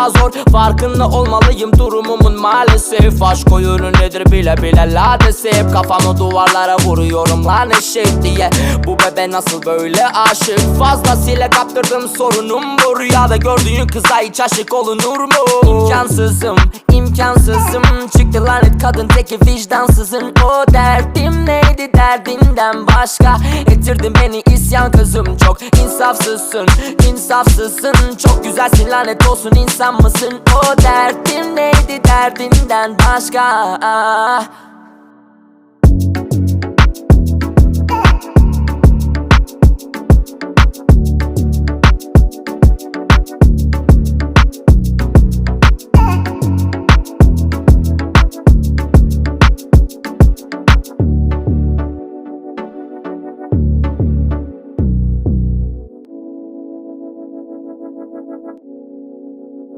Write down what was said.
zor. Farkında olmalıyım durumumun maalesef. Aşk oyunu nedir bile bile ladesi. Hep kafamı duvarlara vuruyorum lan eşek diye. Bu bebe nasıl böyle aşık? Fazlasıyla kaptırdım sorunum bu. Rüyada gördüğün kıza hiç aşık olunur mu? İmkansızım, imkansızım. Çıktı lanet kadın teki vicdansızın. O derdim neydi derdinden başka. Ettirdin beni isyan kızım çok insafsızsın insafsızsın. Çok güzelsin lanet olsun insan mısın? O derdim neydi derdinden başka